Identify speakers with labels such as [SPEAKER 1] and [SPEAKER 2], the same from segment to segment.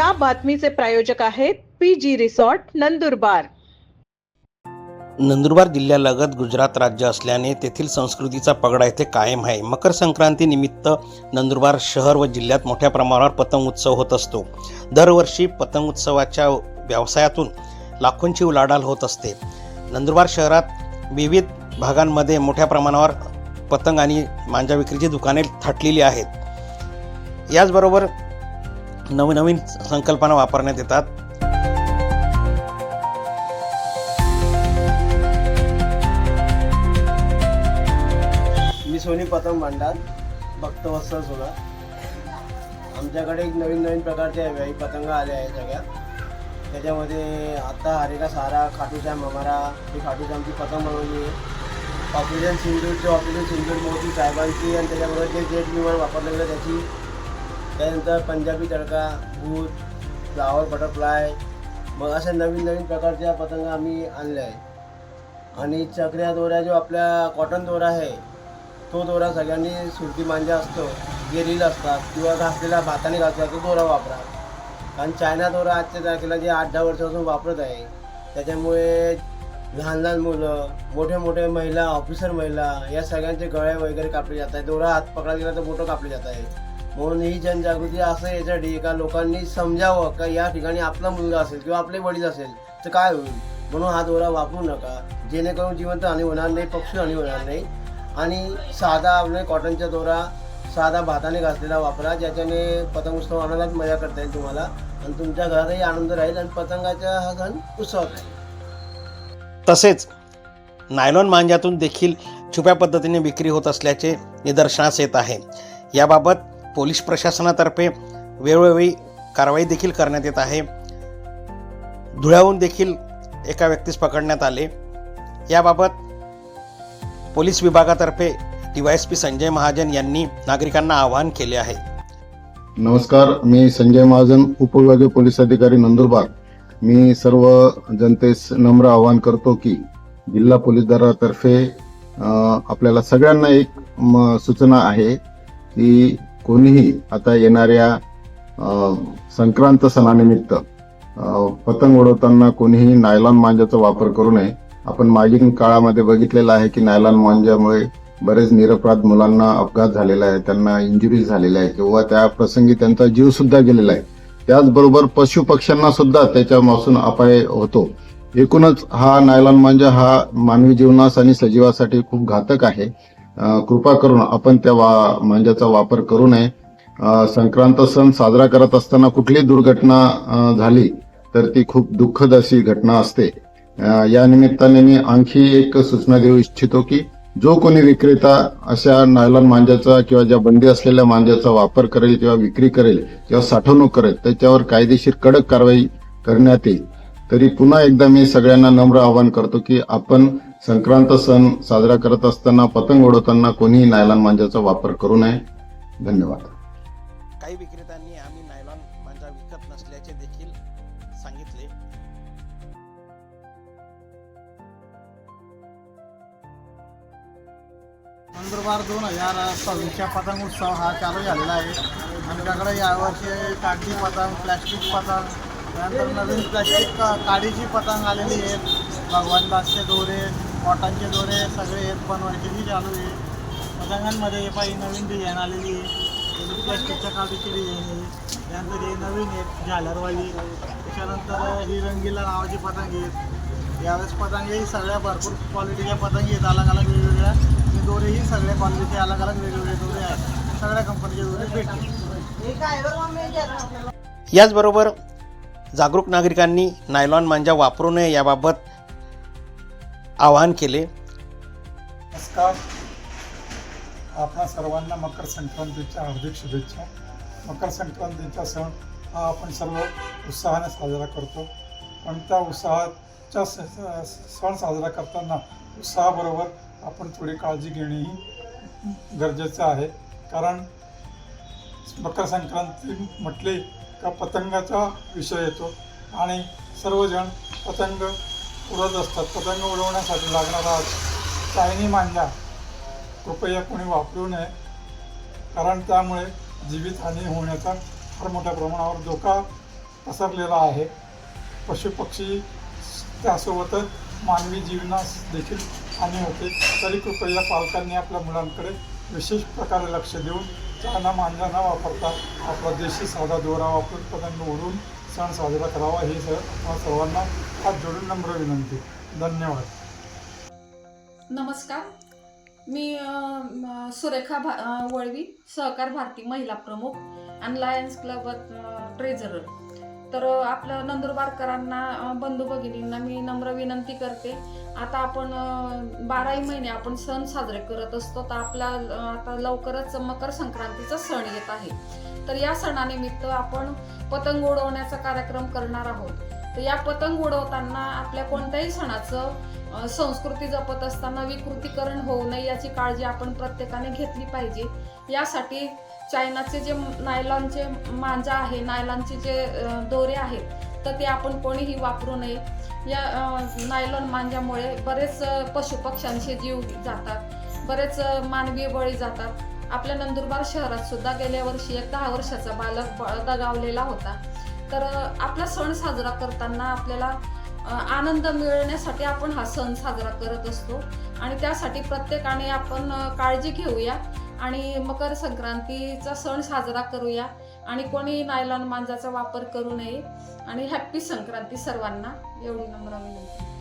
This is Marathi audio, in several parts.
[SPEAKER 1] या बातमीचे प्रायोजक आहेत P G resort Nandurbar.
[SPEAKER 2] Nandurbar जिल्ह्यालगत Gujarat राज्य असल्याने तेथील संस्कृतीचा पगडा येथे कायम आहे. मकर संक्रांतीनिमित्त नंदुरबार शहर व जिल्ह्यात मोठ्या प्रमाणावर पतंग उत्सव होत असतो. दरवर्षी पतंग उत्सवाच्या व्यवसायातून लाखोंची उलाढाल होत असते. नंदुरबार शहरात विविध भागांमध्ये मोठ्या प्रमाणावर पतंग आणि मांजा विक्रीची दुकाने थाटलेली आहेत. याचबरोबर नवनवीन संकल्पना वापरण्यात येतात.
[SPEAKER 3] मी सोनी पतंग भांडार भक्तवत्सल सोना आमच्याकडे एक नवीन नवीन प्रकारचे काही पतंग आले आहे सगळ्या. त्याच्यामध्ये आता हरेका सारा खाटूजाम हमारा ही खाटूजामची पतंग बनवली आहे. ऑपरेशन सिंदूरची ऑपरेशन सिंदूर मोठी साहेबांची आणि त्याच्यामध्ये जे जेट विमान वापरलं गेलं त्याची त्यानंतर पंजाबी तडका भूत फ्लावर बटरफ्लाय मग अशा नवीन नवीन प्रकारच्या पतंग आम्ही आणल्या आहे आणि चकऱ्या दोऱ्या जो आपल्या कॉटन दोरा आहे तो दोरा सगळ्यांनी सुरती मांजा असतो जे रील असतात किंवा घासलेला भाताने घासला तो दोरा वापरा. कारण चायना दोरा आजच्या तारखेला जे आठ दहा वर्षापासून वापरत आहे त्याच्यामुळे लहान लहान मुलं मोठे मोठे महिला ऑफिसर महिला या सगळ्यांचे गळे वगैरे कापले जात आहे दोरा हात पकडला गेला तर मोठं कापले जात आहे म्हणून ही जनजागृती असं याच्यासाठी का लोकांनी समजावं का या ठिकाणी आपला मुलगा असेल किंवा आपले वडील असेल तर काय होईल? म्हणून हा दोरा वापरू नका. जेणेकरून जिवंत हानी होणार नाही पक्षी हानी होणार नाही. आणि साधा आपल्या कॉटनचा दोरा साधा भाताने घासलेला वापरा ज्याच्याने पतंग उत्सव आनंदात मजा करता येईल तुम्हाला. आणि तुमच्या घरातही आनंद राहील आणि पतंगाचा हा सण उत्सवात राहील.
[SPEAKER 2] तसेच नायलॉन मांजातून देखील छुप्या पद्धतीने विक्री होत असल्याचे निदर्शनास येत आहे. याबाबत पोलीस प्रशासनातर्फे वेळोवेळी कारवाई देखील करण्यात येत आहे. धुळ्याहून देखील एका व्यक्तीस पकडण्यात आले. याबाबत पोलीस विभागातर्फे T Y S P Sanjay Mahajan यांनी नागरिकांना आवाहन केले आहे.
[SPEAKER 4] नमस्कार मी संजय महाजन उपविभागीय पोलीस अधिकारी नंदुरबार. मी सर्व जनतेस नम्र आवाहन करतो की जिल्हा पोलीस दलातर्फे आपल्याला सगळ्यांना एक म, सूचना आहे की कोणीही आता येणाऱ्या संक्रांत सणानिमित्त पतंग उडवताना कोणीही नायलॉन मांजाचा वापर करू नये. आपण मागील काळामध्ये बघितलेलं आहे की नायलॉन मांजामुळे बरेच निरपराध मुलांना अपघात झालेला आहे त्यांना इंजुरी झालेल्या आहे किंवा त्या प्रसंगी त्यांचा जीव सुद्धा गेलेला आहे. त्याचबरोबर पशु पक्ष्यांना सुद्धा त्याच्यापासून अपाय होतो. एकूणच हा नायलॉन मांजा हा मानवी जीवनास आणि सजीवासाठी खूप घातक आहे. कृपा करून आपण त्या वा मांजाचा वापर करू नये. संक्रांत सण साजरा करत असताना कुठली दुर्घटना झाली तर ती खूप दुःखद अशी घटना असते. या निमित्ताने मी आणखी एक सूचना देऊ इच्छितो की जो कोणी विक्रेता अशा नायलॉन मांजाचा किंवा ज्या बंदी असलेल्या मांजाचा वापर करेल किंवा विक्री करेल किंवा साठवणूक करेल त्याच्यावर कायदेशीर कडक कारवाई करण्यात येईल. तरी पुन्हा एकदा मी सगळ्यांना नम्र आवाहन करतो की आपण संक्रांत सण साजरा करत असताना पतंग उडवताना कोणीही नायलॉन मांजाचा वापर करू नये. धन्यवाद.
[SPEAKER 2] काही विक्रेत्यांनी आम्ही नायलॉन मांजा विकत नसल्याचे देखील सांगितले.
[SPEAKER 5] नंदुरबार दोन हजार सव्वीसच्या पतंग उत्सव हा चालू झालेला आहे. आमच्याकडे यावर्षी कागदी पतंग प्लॅस्टिक पतंग त्यानंतर नवीन प्लॅस्टिक का- काडीची पतंग आलेली आहेत. भगवानदासचे दोरे कॉटनचे दोरे सगळे आहेत बनवायची जी चालू आहे पतंगांमध्ये पाहिजे नवीन डिझाईन आलेली आहे. प्लॅस्टिकच्या काडीची डिझाईन आहे. त्यानंतर हे नवीन आहेत झालरवाली. त्याच्यानंतर ही रंगीला नावाची पतंग आहेत यावेळेस पतंगही सगळ्या भरपूर क्वालिटीच्या पतंगी आहेत. अलग अलग वेगवेगळ्या. आणि दोरेही सगळ्या क्वालिटीचे अलग अलग वेगवेगळे दोरे आहेत. सगळ्या कंपनीचे दोरे भेटतील.
[SPEAKER 2] याचबरोबर जागरूक नागरिकांनी नायलॉन मांजा वापरू नये याबाबत आवाहन केले.
[SPEAKER 6] नमस्कार. आपणा सर्वांना मकर संक्रांतीच्या हार्दिक शुभेच्छा. मकर संक्रांतीचा सण हा आपण सर्व उत्साहाने साजरा करतो. पण त्या उत्साहाच्या स- सण साजरा करताना उत्साहाबरोबर आपण थोडी काळजी घेणेही गरजेचं आहे. कारण मकर संक्रांती म्हटले का पतंगाचा विषय येतो आणि सर्वजण पतंग उडत असतात. पतंग उडवण्यासाठी लागणारा चायनी मांजा कृपया कोणी वापरू नये. कारण त्यामुळे जीवितहानी होण्याचा फार मोठ्या प्रमाणावर धोका पसरलेला आहे. पशुपक्षी त्यासोबतच मानवी जीवनास देखील हानी होते. तरी कृपया पालकांनी आपल्या मुलांकडे विशेष प्रकारे लक्ष देऊन चायना मांजा न वापरता आपला देशी साधा दोरा वापरून पतंग उडून सण साजरा करावा हे सर. सर्वांना हात जोडून नम्र विनंती. धन्यवाद.
[SPEAKER 7] नमस्कार. मी सुरेखा भा वळवी सहकार भारती महिला प्रमुख आणि लायन्स क्लब ट्रेझरर तर आपलं नंदुरबारकरांना बंधू भगिनींना मी नम्र विनंती करते. आता आपण बाराही महिने आपण सण साजरे करत असतो. तर आपला आता लवकरच मकर संक्रांतीचा सण येत आहे. तर या सणानिमित्त आपण पतंग उडवण्याचा कार्यक्रम करणार आहोत. तर या पतंग उडवताना आपल्या कोणत्याही सणाचं संस्कृती जपत असताना विकृतीकरण होऊ नये याची काळजी आपण प्रत्येकाने घेतली पाहिजे. यासाठी चायनाचे जे नायलॉनचे मांजा आहे नायलॉनचे जे दोरे आहेत तर ते आपण कोणीही वापरू नये. या नायलॉन मांजामुळे बरेच पशुपक्ष्यांचे जीव जातात बरेच मानवी बळी जातात. आपल्या नंदुरबार शहरात सुद्धा गेल्या वर्षी एक दहा वर्षाचा बालक दगावलेला होता. तर आपला सण साजरा करताना आपल्याला आनंद मिळण्यासाठी आपण हा सण साजरा करत असतो. आणि त्यासाठी प्रत्येकाने आपण काळजी घेऊया आणि मकर संक्रांतीचा सण साजरा करूया. आणि कोणी नायलॉन मांजाचा वापर करू नये. आणि हॅप्पी संक्रांती सर्वांना. एवढी नम्र विनंती.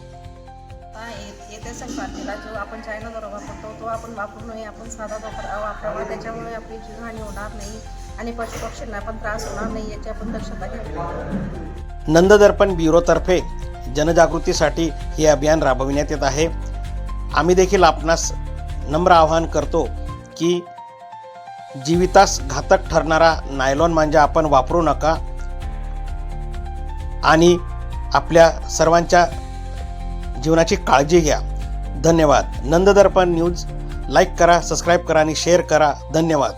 [SPEAKER 8] आता ये- येत्या संक्रांतीला जो आपण चायना दोरा वापरतो तो आपण वापरू नये आपण साधा वापर वापरावा. त्याच्यामुळे आपली जीवहानी होणार नाही आणि पशुपक्ष्यांना पण त्रास होणार नाही याची आपण दक्षता घेतली.
[SPEAKER 2] नंददर्पण ब्युरोतर्फे जनजागृतीसाठी हे अभियान राबविण्यात येत आहे. आम्ही देखील आपणास नम्र आवाहन करतो की जीवितास घातक ठरणारा नायलॉन मांजा आपण वापरू नका आणि आपल्या सर्वांच्या जीवनाची काळजी घ्या. धन्यवाद. नंददर्पण न्यूज. लाईक करा सबस्क्राईब करा आणि शेअर करा. धन्यवाद.